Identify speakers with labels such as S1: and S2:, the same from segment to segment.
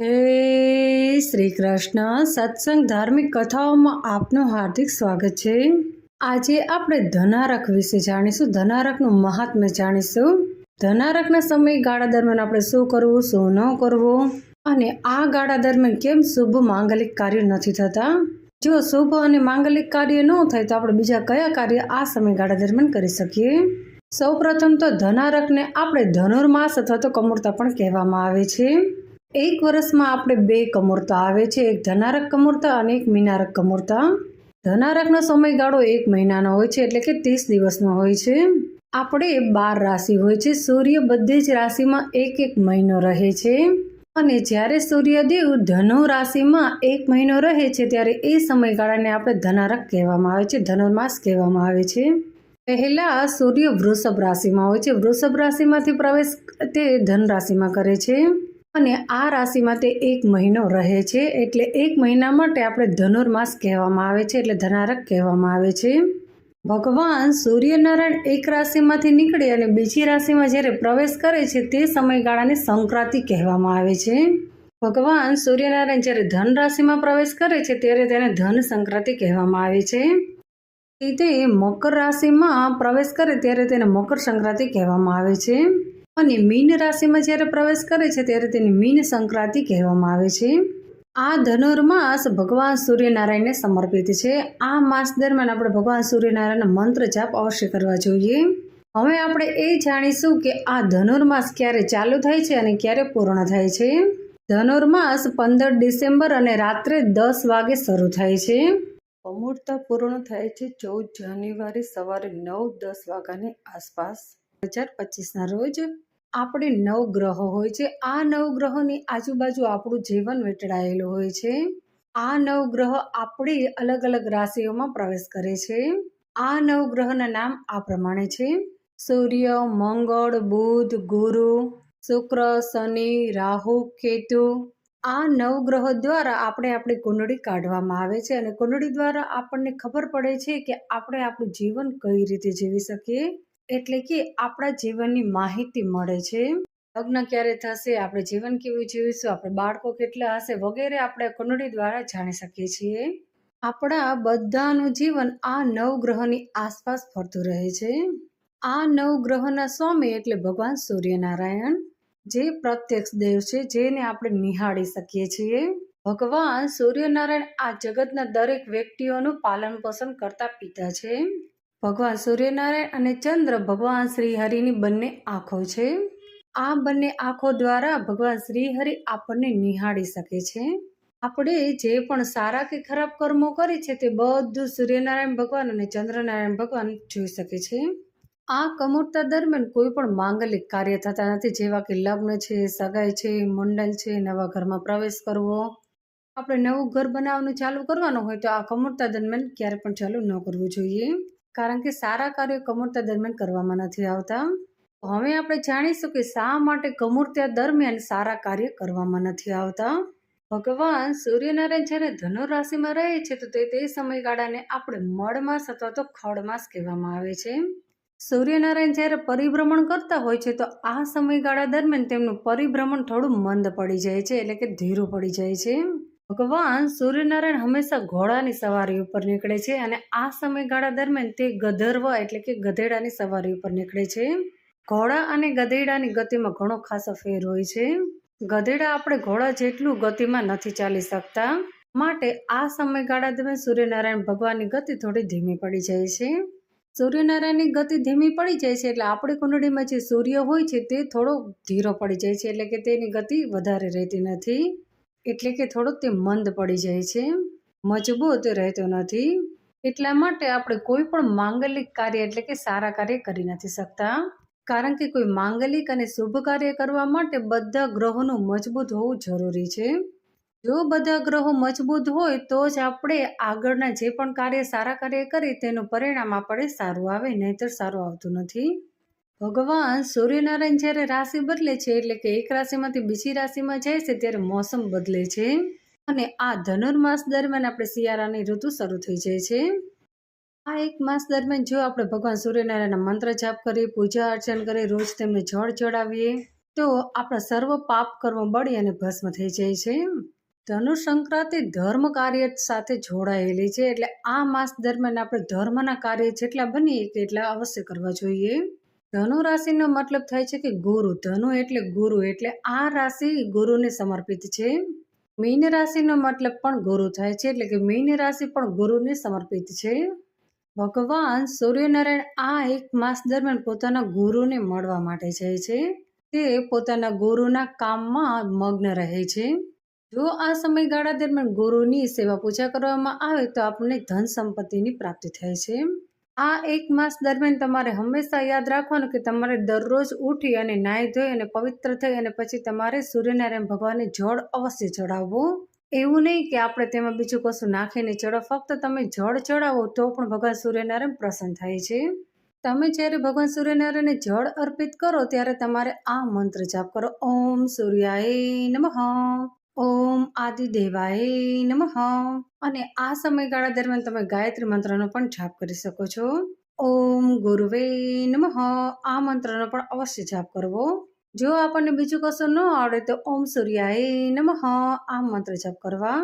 S1: હે શ્રી કૃષ્ણ સત્સંગ ધાર્મિક કથાઓમાં આપનું હાર્દિક સ્વાગત છે. આજે આપણે ધનારક વિશે જાણીશું. ધનારકનું મહાત્મ્ય જાણીશું. ધનારકના સમયગાળા દરમિયાન આપણે શું કરવું, શું ન કરવું? અને આ ગાળા દરમિયાન કેમ શુભ માંગલિક કાર્ય નથી થતા? જો શુભ અને માંગલિક કાર્ય ન થાય તો આપણે બીજા કયા કાર્ય આ સમયગાળા દરમિયાન કરી શકીએ? સૌપ્રથમ તો ધનારકને આપણે ધનુર્માસ અથવા તો કમૂરતા પણ કહેવામાં આવે છે. એક વર્ષમાં આપણે બે કમૂરતા આવે છે. એક ધનારક કમૂરતા અને એક મીનારક કમૂરતા. ધનારકનો સમયગાળો એક મહિનાનો હોય છે એટલે કે ત્રીસ દિવસનો હોય છે. આપણે બાર રાશિ હોય છે. સૂર્ય બધી જ રાશિમાં એક એક મહિનો રહે છે. અને જ્યારે સૂર્યદેવ ધનુ રાશિમાં એક મહિનો રહે છે ત્યારે એ સમયગાળાને આપણે ધનારક કહેવામાં આવે છે. ધનુર્માસ કહેવામાં આવે છે. પહેલાં સૂર્ય વૃષભ રાશિમાં હોય છે. વૃષભ રાશિમાંથી પ્રવેશ તે ધન રાશિમાં કરે છે. અને આ રાશિમાં તે એક મહિનો રહે છે એટલે એક મહિના માટે આપણે ધનુર્માસ કહેવામાં આવે છે એટલે ધનારક કહેવામાં આવે છે. ભગવાન સૂર્યનારાયણ એક રાશિમાંથી નીકળી અને બીજી રાશિમાં જ્યારે પ્રવેશ કરે છે તે સમયગાળાને સંક્રાંતિ કહેવામાં આવે છે. ભગવાન સૂર્યનારાયણ જ્યારે ધન રાશિમાં પ્રવેશ કરે છે ત્યારે તેને ધન સંક્રાંતિ કહેવામાં આવે છે. તે મકર રાશિમાં પ્રવેશ કરે ત્યારે તેને મકર સંક્રાંતિ કહેવામાં આવે છે. અને મીન રાશિમાં જ્યારે પ્રવેશ કરે છે ત્યારે તેને મીન સંક્રાંતિ કહેવામાં આવે છે. આ ધનુર્માસ ભગવાન સૂર્યનારાયણને સમર્પિત છે. આ માસ દરમિયાન આપણે ભગવાન સૂર્યનારાયણના મંત્ર જાપ અવશ્ય કરવા જોઈએ. હવે આપણે એ જાણીશું કે આ ધનુર્માસ ક્યારે ચાલુ થાય છે અને ક્યારે પૂર્ણ થાય છે. ધનુર્માસ પંદર ડિસેમ્બર અને રાત્રે દસ વાગે શરૂ થાય છે. અમૂર્ત પૂર્ણ થાય છે ચૌદ જાન્યુઆરી સવારે નવ દસ વાગ્યાની આસપાસ. હજાર પચીસના રોજ આપણે નવ ગ્રહો હોય છે. આ નવ ગ્રહોની આજુબાજુ આપણું જીવન વીંટળાયેલું હોય છે. આ નવ ગ્રહ આપણી અલગ અલગ રાશિઓમાં પ્રવેશ કરે છે. આ નવ ગ્રહના નામ આ પ્રમાણે છે. સૂર્ય, મંગળ, બુધ, ગુરુ, શુક્ર, શનિ, રાહુ, કેતુ. આ નવ ગ્રહો દ્વારા આપણે આપણી કુંડળી કાઢવામાં આવે છે અને કુંડળી દ્વારા આપણને ખબર પડે છે કે આપણે આપણું જીવન કઈ રીતે જીવી શકીએ. એટલે કે આપણા જીવનની માહિતી મળે છે. લગ્ન ક્યારે થશે, આપણે જીવન કેવું જીવીશું, આપણે બાળકો કેટલા હશે વગેરે આપણે કુંડળી દ્વારા જાણી શકીએ છીએ. આપણા બધાનું જીવન આ નવ ગ્રહોની આસપાસ ફરતું રહે છે. આ નવ ગ્રહોના સ્વામી એટલે ભગવાન સૂર્યનારાયણ, જે પ્રત્યક્ષ દેવ છે, જેને આપણે નિહાળી શકીએ છીએ. ભગવાન સૂર્યનારાયણ આ જગતના દરેક વ્યક્તિઓનું પાલન પોષણ કરતા પિતા છે. ભગવાન સૂર્યનારાયણ અને ચંદ્ર ભગવાન શ્રી હરિની બંને આંખો છે. આ બંને આંખો દ્વારા ભગવાન શ્રી હરિ આપણને નિહાળી શકે છે. આપણે જે પણ સારા કે ખરાબ કર્મો કરી છે તે બધું સૂર્યનારાયણ ભગવાન અને ચંદ્રનારાયણ ભગવાન જોઈ શકે છે. આ કમૂરતા દરમિયાન કોઈ પણ માંગલિક કાર્ય થતા નથી, જેવા કે લગ્ન છે, સગાઈ છે મુંડન છે, નવા ઘરમાં પ્રવેશ કરવો. આપણે નવું ઘર બનાવવાનું ચાલુ કરવાનું હોય તો આ કમૂરતા દરમિયાન ક્યારે પણ ચાલુ ન કરવું જોઈએ. કારણ કે સારા કાર્યો કમૂરતા દરમિયાન કરવામાં નથી આવતા. હવે આપણે જાણીશું કે શા માટે કમૂરત્યા દરમિયાન સારા કાર્ય કરવામાં નથી આવતા. ભગવાન સૂર્યનારાયણ જ્યારે ધનુ રાશિમાં રહે છે, તો તે તે સમયગાળાને આપણે મળમાસ અથવા તો ખડમાસ કહેવામાં આવે છે. સૂર્યનારાયણ જ્યારે પરિભ્રમણ કરતા હોય છે, તો આ સમયગાળા દરમિયાન તેમનું પરિભ્રમણ થોડું મંદ પડી જાય છે, એટલે કે ધીરું પડી જાય છે. ભગવાન સૂર્યનારાયણ હંમેશા ઘોડાની સવારી ઉપર નીકળે છે અને આ સમયગાળા દરમિયાન તે ગધર્વ એટલે કે ગધેડાની સવારી ઉપર નીકળે છે. ઘોડા અને ગધેડાની ગતિમાં ઘણો ખાસો ફેર હોય છે. ગધેડા આપણે ઘોડા જેટલું ગતિમાં નથી ચાલી શકતા. માટે આ સમયગાળા દરમિયાન સૂર્યનારાયણ ભગવાનની ગતિ થોડી ધીમી પડી જાય છે. સૂર્યનારાયણની ગતિ ધીમી પડી જાય છે એટલે આપણી કુંડળીમાં જે સૂર્ય હોય છે તે થોડો ધીરો પડી જાય છે એટલે કે તેની ગતિ વધારે રહેતી નથી. એટલે કે થોડોક તે મંદ પડી જાય છે. મજબૂત રહેતો નથી. એટલા માટે આપણે કોઈ પણ માંગલિક કાર્ય એટલે કે સારા કાર્ય કરી નથી શકતા. કારણ કે કોઈ માંગલિક અને શુભ કાર્ય કરવા માટે બધા ગ્રહોનું મજબૂત હોવું જરૂરી છે. જો બધા ગ્રહો મજબૂત હોય તો જ આપણે આગળના જે પણ કાર્ય સારા કાર્ય કરીએ તેનું પરિણામ આપણે સારું આવે, નહીતર સારું આવતું નથી. ભગવાન સૂર્યનારાયણ જ્યારે રાશિ બદલે છે, એટલે કે એક રાશિમાંથી બીજી રાશિમાં જાય છે, ત્યારે મોસમ બદલે છે. અને આ ધનુર્માસ દરમિયાન આપણે શિયાળાની ઋતુ શરૂ થઈ જાય છે. આ એક માસ દરમિયાન જો આપણે ભગવાન સૂર્યનારાયણના મંત્ર જાપ કરીએ, પૂજા અર્ચન કરીએ, રોજ તેમને જળ ચડાવીએ, તો આપણા સર્વ પાપ કર્મ બળી અને ભસ્મ થઈ જાય છે. ધનુ સંક્રાંતિ ધર્મ કાર્ય સાથે જોડાયેલી છે, એટલે આ માસ દરમિયાન આપણે ધર્મના કાર્ય જેટલા બનીએ એટલા અવશ્ય કરવા જોઈએ. ધનુ રાશિનો મતલબ થાય છે કે ગુરુ. ધનુ એટલે ગુરુ, એટલે આ રાશિ ગુરુને સમર્પિત છે. મીન રાશિનો મતલબ પણ ગુરુ થાય છે, એટલે કે મીન રાશિ પણ ગુરુને સમર્પિત છે. ભગવાન સૂર્યનારાયણ આ એક માસ દરમિયાન પોતાના ગુરુને મળવા માટે જાય છે. તે પોતાના ગુરુના કામમાં મગ્ન રહે છે. જો આ સમયગાળા દરમિયાન ગુરુની સેવા પૂજા કરવામાં આવે તો આપણને ધન સંપત્તિની પ્રાપ્તિ થાય છે. આ એક માસ દરમિયાન તમારે હંમેશા યાદ રાખવાનું કે તમારે દરરોજ ઉઠી અને નાહી ધોઈ અને પવિત્ર થઈ અને પછી તમારે સૂર્યનારાયણ ભગવાનને જળ અવશ્ય ચડાવવું. એવું નહીં કે આપણે તેમાં બીજું કશું નાખીને ચડાવો ફક્ત તમે જળ ચડાવો તો પણ ભગવાન સૂર્યનારાયણ પ્રસન્ન થાય છે. તમે જ્યારે ભગવાન સૂર્યનારાયણને જળ અર્પિત કરો ત્યારે તમારે આ મંત્ર જાપ કરો. ઓમ સૂર્યાય નમઃ. ઓમ આદિદેવાય નમઃ. અને આ સમયગાળા દરમિયાન તમે ગાયત્રી મંત્રનો પણ જાપ કરી શકો છો. ઓમ ગુરુવે નમઃ. આ મંત્રનો પણ અવશ્ય જાપ કરવો. જો આપણને બીજું કશું ન આવડે તો ઓમ સૂર્યાય નમઃ. આ મંત્ર જાપ કરવા.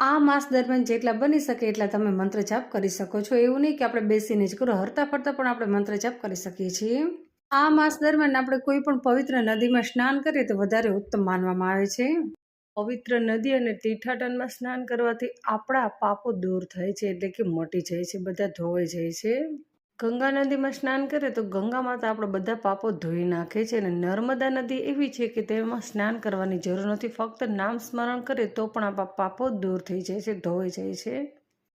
S1: આ માસ દરમિયાન જેટલા બની શકે એટલા તમે મંત્ર જાપ કરી શકો છો. એવું નહીં કે આપણે બેસીને જ કરો. હરતા ફરતા પણ આપણે મંત્ર જાપ કરી શકીએ છીએ. આ માસ દરમિયાન આપણે કોઈ પણ પવિત્ર નદીમાં સ્નાન કરીએ તો વધારે ઉત્તમ માનવામાં આવે છે. પવિત્ર નદી અને તીર્થાટનમાં સ્નાન કરવાથી આપણા પાપો દૂર થાય છે, એટલે કે મટી જાય છે, બધા ધોવાઈ જાય છે. ગંગા નદીમાં સ્નાન કરે તો ગંગા માતા આપણા બધા પાપો ધોઈ નાખે છે અને નર્મદા નદી એવી છે કે તેમાં સ્નાન કરવાની જરૂર નથી, ફક્ત નામ સ્મરણ કરે તો પણ આપણા પાપો દૂર થઈ જાય છે, ધોવાઈ જાય છે.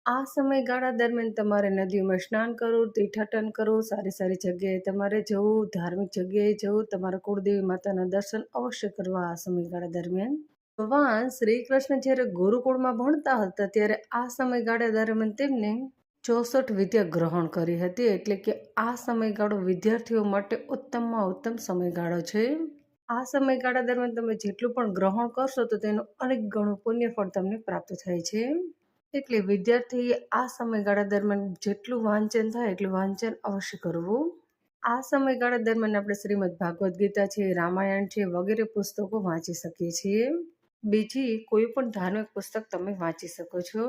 S1: આ સમયગાળા દરમિયાન તમારે નદીઓમાં સ્નાન કરવું તીર્થાટન કરવું સારી સારી જગ્યાએ તમારે જવું, ધાર્મિક જગ્યાએ જવું, તમારા કુળદેવી માતાના દર્શન અવશ્ય કરવા આ સમયગાળા દરમિયાન. ભગવાન શ્રી કૃષ્ણ જ્યારે ગુરુકુળમાં ભણતા હતા, ત્યારે આ સમયગાળા દરમિયાન તેમને ચોસઠ વિદ્યા ગ્રહણ કરી હતી. એટલે કે આ સમયગાળો વિદ્યાર્થીઓ માટે ઉત્તમમાં ઉત્તમ સમયગાળો છે. આ સમયગાળા દરમિયાન તમે જેટલું પણ ગ્રહણ કરશો, તો તેનું અનેક ગણું પુણ્યફળ તમને પ્રાપ્ત થાય છે. એટલે વિદ્યાર્થીએ આ સમયગાળા દરમિયાન જેટલું વાંચન થાય, એટલું વાંચન અવશ્ય કરવું. આ સમયગાળા દરમિયાન આપણે શ્રીમદ ભાગવદ્ ગીતા છે, રામાયણ છે વગેરે પુસ્તકો વાંચી શકીએ છીએ. બીજી કોઈ પણ ધાર્મિક પુસ્તક તમે વાંચી શકો છો.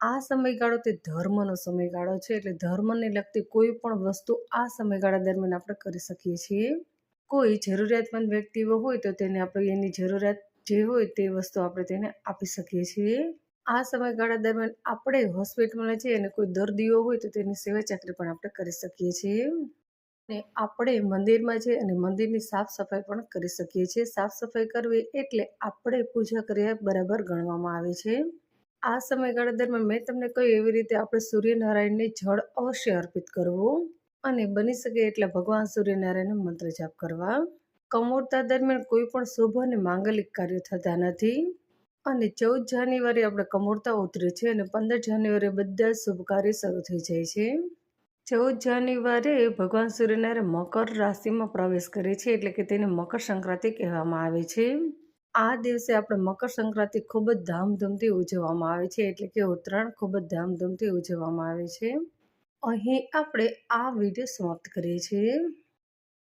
S1: આ સમયગાળો તે ધર્મનો સમયગાળો છે, એટલે ધર્મને લગતી કોઈ પણ વસ્તુ આ સમયગાળા દરમિયાન આપણે કરી શકીએ છીએ. કોઈ જરૂરિયાતમંદ વ્યક્તિઓ હોય તો તેને આપણે એની જરૂરિયાત જે હોય તે વસ્તુ આપણે તેને આપી શકીએ છીએ. આ સમયગાળા દરમિયાન આપણે હોસ્પિટલમાં જઈએ અને કોઈ દર્દીઓ હોય તો તેની સેવા ચાકરી પણ આપણે કરી શકીએ છીએ. અને આપણે મંદિરમાં જઈ અને મંદિરની સાફ સફાઈ પણ કરી શકીએ છીએ. સાફ સફાઈ કરવી એટલે આપણે પૂજા કર્યા બરાબર ગણવામાં આવે છે. આ સમયગાળા દરમિયાન મેં તમને કહ્યું એવી રીતે આપણે સૂર્યનારાયણને જળ અવશ્ય અર્પિત કરવું અને બની શકે એટલે ભગવાન સૂર્યનારાયણના મંત્ર જાપ કરવા. કમોરતા દરમિયાન કોઈ પણ શુભ અને માંગલિક કાર્યો થતા નથી. અને ચૌદ જાન્યુઆરી આપણે કમોરતા ઉતરે છે અને પંદર જાન્યુઆરી બધા શુભ કાર્ય શરૂ થઈ જાય છે. ચૌદ જાન્યુઆરીએ ભગવાન સૂર્યનારાયણ મકર રાશિમાં પ્રવેશ કરે છે એટલે કે તેને મકર સંક્રાંતિ કહેવામાં આવે છે. આ દિવસે આપણે મકર સંક્રાંતિ ખૂબ જ ધામધૂમથી ઉજવવામાં આવે છે એટલે કે ઉત્તરાયણ ખૂબ જ ધામધૂમથી ઉજવવામાં આવે છે. અહીં આપણે આ વીડિયો સમાપ્ત કરીએ છીએ.